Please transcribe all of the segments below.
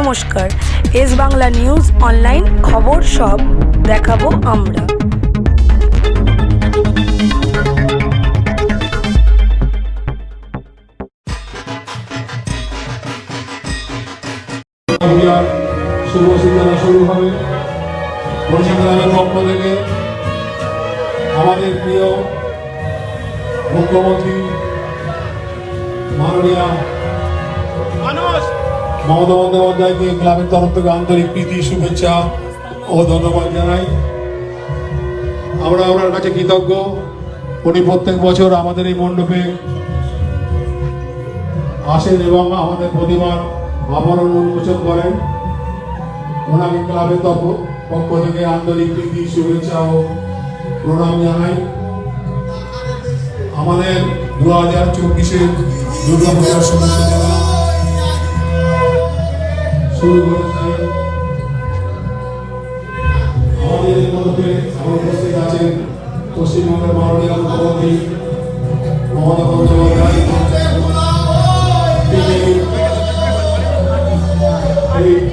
নমস্কার। S Bangla news online খবর সব দেখাবো আমরা। শুভ সূচনা শুরু হবে। বরিশালের পক্ষ থেকে আমাদের প্রিয় মুখ্যমন্ত্রী মাননীয় মমতা বন্দ্যোপাধ্যায়কে ক্লাবের তরফ থেকে আন্তরিক প্রীতি, শুভেচ্ছা ও ধন্যবাদ জানাই। আমরা ওনার কাছে কৃতজ্ঞ। উনি প্রত্যেক বছর আমাদের এই মণ্ডপে আসেন এবং আমাদের প্রতিমার আবরণ উন্মোচন করেন। ওনাকে ক্লাবের তরফ- পক্ষ থেকে আন্তরিক প্রীতি, শুভেচ্ছা ও প্রণাম জানাই। আমাদের দু হাজার চব্বিশের দুর্গা পূজার শুভ সূচনা শুরু করেছে আমাদের মধ্যে উপস্থিত আছেন পশ্চিমবঙ্গের মাননীয় মুখ্যমন্ত্রী মমতা বন্দ্যোপাধ্যায় এই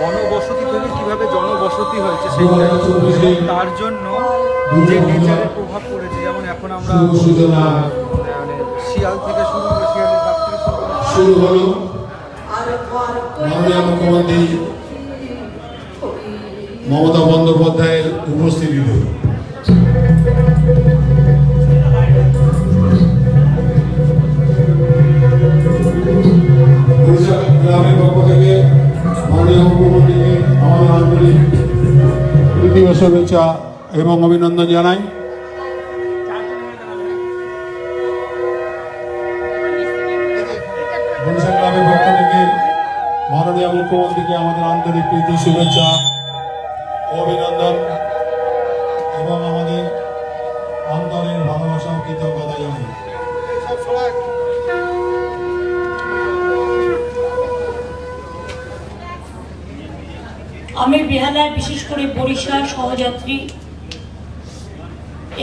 বনবসতি থেকে কীভাবে জনবসতি হয়েছে সেই দু হাজার চব্বিশে তার জন্য যে নেচারের প্রভাব পড়েছে যেমন এখন আমরা মানে শিয়াল থেকে শুরু শুরু হলো। মাননীয় মুখ্যমন্ত্রী মমতা বন্দ্যোপাধ্যায়ের উপস্থিতিতে বরিশাল গ্রামের পক্ষ থেকে মাননীয় মুখ্যমন্ত্রীকে আমাদের আন্তরিক প্রীতি শুভেচ্ছা এবং অভিনন্দন জানাই। বরিশাল ক্লাবের পক্ষ থেকে মাননীয় মুখ্যমন্ত্রীকে আমাদের আন্তরিক প্রীতি, শুভেচ্ছা অভিনন্দন এবং আমাদের অন্তরের ভালোবাসা কৃতজ্ঞতা জানাই। আমি বেহালায় বিশেষ করে বরিশাল সহযাত্রী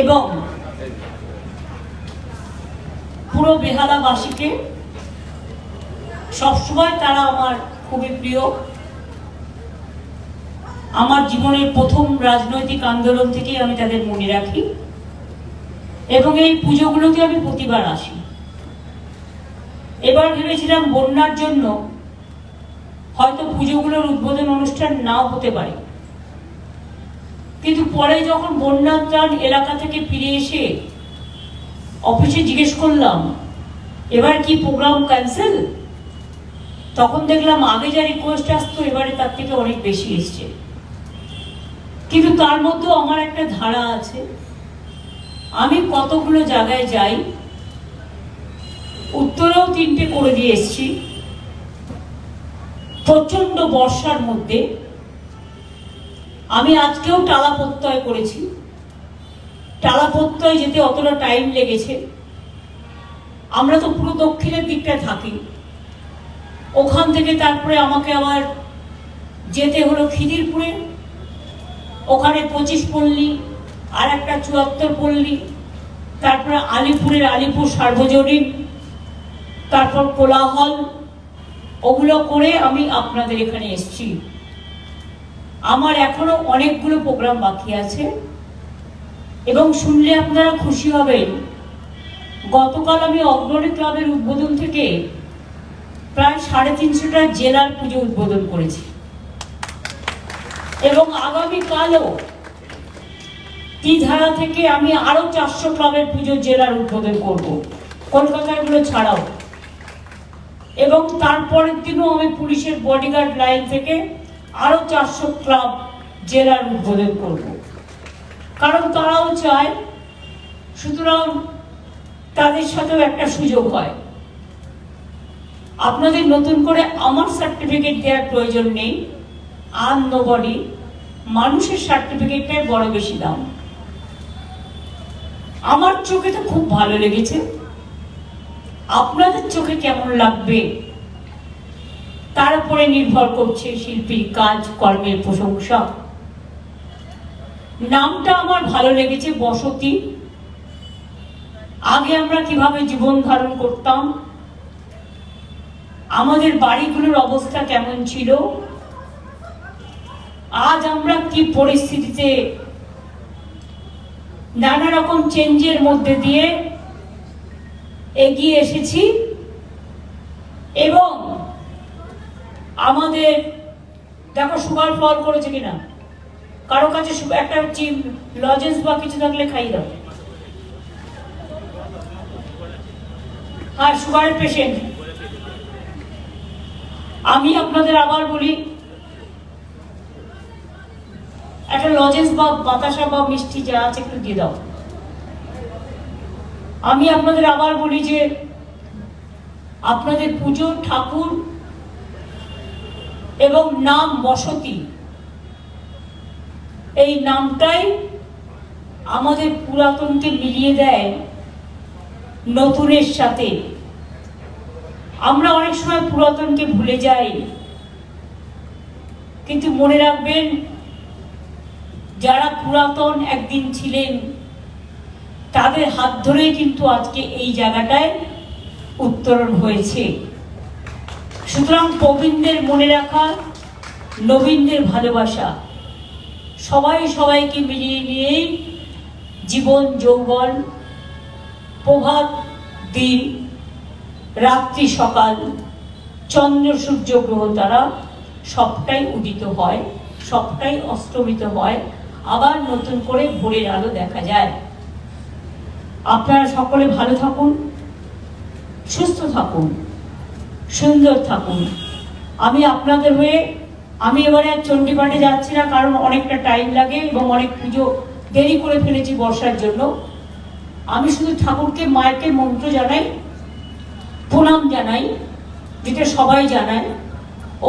এবং পুরো বেহালাবাসীকে সবসময় তারা আমার খুবই প্রিয়। আমার জীবনের প্রথম রাজনৈতিক আন্দোলন থেকেই আমি তাদের মনে রাখি। এবং এই পুজোগুলোতে আমি প্রতিবার আসি। এবার ভেবেছিলাম বন্যার জন্য হয়তো পুজোগুলোর উদ্বোধন অনুষ্ঠান নাও হতে পারে। কিন্তু পরে যখন বন্যা ত্রাণ এলাকা থেকে ফিরে এসে অফিসে জিজ্ঞেস করলাম, এবার কি প্রোগ্রাম ক্যান্সেল তখন দেখলাম আগে যা রিকোয়েস্ট আসতো, এবারে তার থেকে অনেক বেশি এসছে। কিন্তু তার মধ্যেও আমার একটা ধারা আছে। আমি কতগুলো জায়গায় যাই, উত্তরেও তিনটে করে দিয়ে এসছি। প্রচণ্ড বর্ষার মধ্যে আমি আজকেও টালা প্রত্যয় করেছি। টালা প্রত্যয় যেতে অতটা টাইম লেগেছে। আমরা তো পুরো দক্ষিণের দিকটায় থাকি। ওখান থেকে তারপরে আমাকে আবার যেতে হলো খিদিরপুরে। ওখানে পঁচিশ পল্লী, আর একটা চুয়াত্তর পল্লী, তারপরে আলিপুরের আলিপুর সার্বজনীন, তারপর কোলাহল, ওগুলো করে আমি আপনাদের এখানে এসেছি। আমার এখনও অনেকগুলো প্রোগ্রাম বাকি আছে। এবং শুনলে আপনারা খুশি হবেন, গতকাল আমি অগ্রণী ক্লাবের উদ্বোধন থেকে প্রায় সাড়ে তিনশোটা জেলার পুজো উদ্বোধন করেছি। এবং আগামীকালও ধারা থেকে আমি আরও চারশো ক্লাবের পুজো জেলার উদ্বোধন করব কলকাতারগুলো ছাড়াও। এবং তারপরের দিনও আমি পুলিশের বডিগার্ড লাইন থেকে আরও চারশো ক্লাব জেলার উদ্বোধন করব। কারণ তারাও চায়, সুতরাং তাদের সাথেও একটা সুযোগ হয়। আপনাদের নতুন করে আমার সার্টিফিকেট দেওয়ার প্রয়োজন নেই। আর নোবডি মানুষের সার্টিফিকেটটাই বড় বেশি দাম। আমার চোখে তো খুব ভালো লেগেছে। আপনাদের চোখে কেমন লাগবে? তার উপরে নির্ভর করছে শিল্পীর কাজ, কর্মের প্রশংসা। নামটা আমার ভালো লেগেছে, বসতি। আগে আমরা কীভাবে জীবন ধারণ করতাম আমাদের বাড়িগুলোর অবস্থা কেমন ছিল? আজ আমরা কি পরিস্থিতিতে? নানা রকম চেঞ্জের মধ্যে দিয়ে এগিয়ে এসেছি এবং আমাদের, দেখো সুগার ফল করেছে কিনা? কারও কাছে একটা লজেন্স বা কিছু থাকলে খাই দাও। আর সুগারের পেশেন্ট আমি আপনাদের আবার বলি, একটা লজেন্স বা বাতাসা বা মিষ্টি যা আছে একটু দিয়ে দাও। আমি আপনাদের আবার বলি যে, আপনাদের পুজো ঠাকুর এবং নাম বসতি, এই নামটাই আমাদের পুরাতনকে মিলিয়ে দেয় নতুনের সাথে। আমরা অনেক সময় পুরাতনকে ভুলে যাই। কিন্তু মনে রাখবেন, যারা পুরাতন একদিন ছিলেন, তাদের হাত ধরেই কিন্তু আজকে এই জায়গাটায় উত্তরণ হয়েছে। সুতরাং প্রবীণদের মনে রাখা, নবীনদের ভালোবাসা, সবাই সবাইকে মিলিয়ে নিয়েই জীবন, যৌবন, প্রভাত, দিন রাত্রি সকাল, চন্দ্র সূর্য গ্রহ তারা সবটাই উদিত হয়, সবটাই অস্তমিত হয়, আবার নতুন করে ভোরের আলো দেখা যায়। আপনারা সকলে ভালো থাকুন, সুস্থ থাকুন, সুন্দর থাকুন। আমি আপনাদের হয়ে, আমি এবারে আর চণ্ডীপাঠে যাচ্ছি না, কারণ অনেকটা টাইম লাগে এবং অনেক পুজো দেরি করে ফেলেছি বর্ষার জন্য। আমি শুধু ঠাকুরকে মায়েরকে মন্ত্র জানাই প্রণাম জানাই, যেটা সবাই জানায়।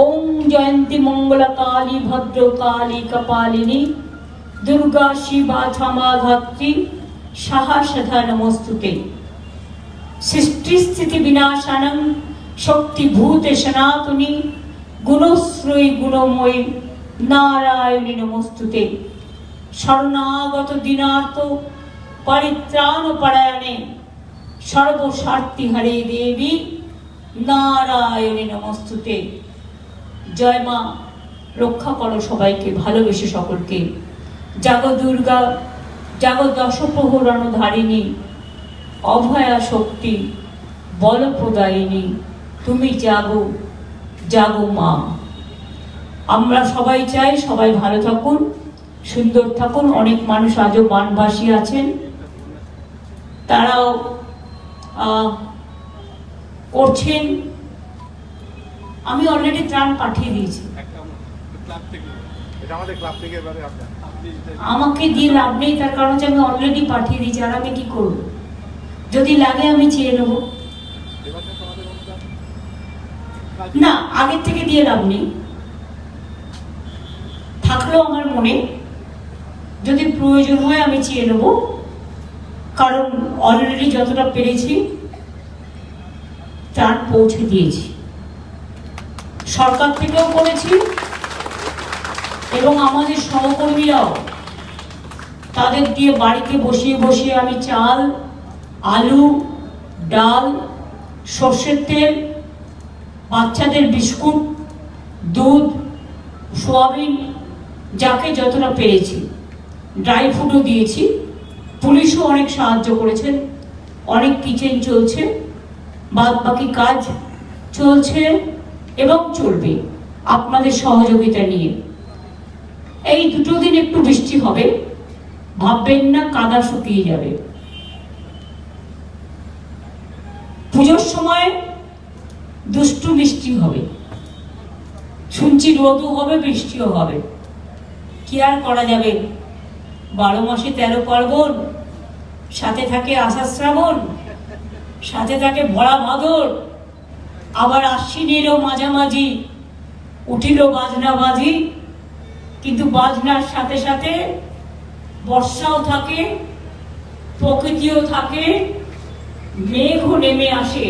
ওম জয়ন্তী মঙ্গলা কালী ভদ্র কালী কপালিনী, দুর্গা শিবা ক্ষমা ধাত্রী সাহা সধা নমস্তুতে সৃষ্টিস্থিতি বিনাশানং শক্তিভূতে সনাতনী, গুণশ্রয়ী গুণময়ী নারায়ণী নমস্তুতে। শরণাগত দিনার্থ পরিত্রাণ পরায়ণে সর্বস্বার্থী হরে দেবী নারায়ণী নমস্তুতে। জয় মা, রক্ষা করো সবাইকে, ভালোবেসে সকলকে। জাগ দুর্গা জাগ দশপ্রহরণ ধারিণী, অভয়া শক্তি, বলপ্রদায়িনী, তুমি জাগো জাগো মা। আমরা সবাই চাই সবাই ভালো থাকুন, সুন্দর থাকুন। অনেক মানুষ আজও বানবাসী আছেন। তারাও করছেন। আমি অলরেডি ত্রাণ পাঠিয়ে দিয়েছি। আমাকে দিয়ে লাভ নেই তার কারণ হচ্ছে আমি অলরেডি পাঠিয়ে দিয়েছি আর আমি কি করব? যদি লাগে আমি চেয়ে নেব। না আগের থেকে দিয়ে লাভ নেই। থাকলেও আমার মনে যদি প্রয়োজন হয় আমি চেয়ে নেব। কারণ অলরেডি যতটা পেরেছি, তার পৌঁছে দিয়েছি। সরকার থেকেও করেছি এবং আমাদের সহকর্মীরাও তাদের দিয়ে বাড়িতে বসিয়ে বসিয়ে আমি চাল, আলু, ডাল, সর্ষের তেল, বাচ্চাদের বিস্কুট, দুধ, সোয়াবিন, যাকে যতটা পেরেছি ড্রাই ফ্রুটও দিয়েছি। পুলিশও অনেক সাহায্য করেছেন অনেক কিচেন চলছে। বাদ বাকি কাজ চলছে এবং চলবে আপনাদের সহযোগিতা নিয়ে। এই দুটো দিন একটু বৃষ্টি হবে। ভাববেন না, কাদা শুকিয়ে যাবে। পুজোর সময় দুষ্টু বৃষ্টি হবে। শুনছি রোদও হবে, বৃষ্টিও হবে। কি আর করা যাবে? বারো মাসে তেরো পার্বণ, সাথে থাকে আষাঢ় শ্রাবণ, সাথে থাকে ভরা ভাদর আবার আশ্বিনেরও মাঝামাঝি, উঠিল বাজনা বাজি কিন্তু বাজনার সাথে সাথে বর্ষাও থাকে, প্রকৃতিও থাকে মেঘও নেমে আসে।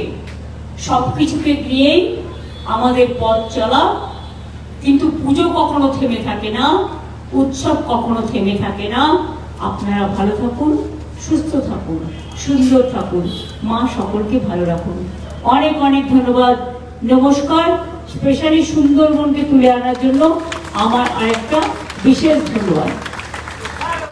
সব কিছুকে নিয়েই আমাদের পথ চলা, কিন্তু পুজো কখনো থেমে থাকে না। উৎসব কখনো থেমে থাকে না। আপনারা ভালো থাকুন, সুস্থ থাকুন, সুন্দর থাকুন, মা সকলকে ভালো রাখুন। অনেক অনেক ধন্যবাদ। নমস্কার। স্পেশালি সুন্দরবনকে তুলে আনার জন্য আমার আরেকটা বিশেষ ধন্যবাদ।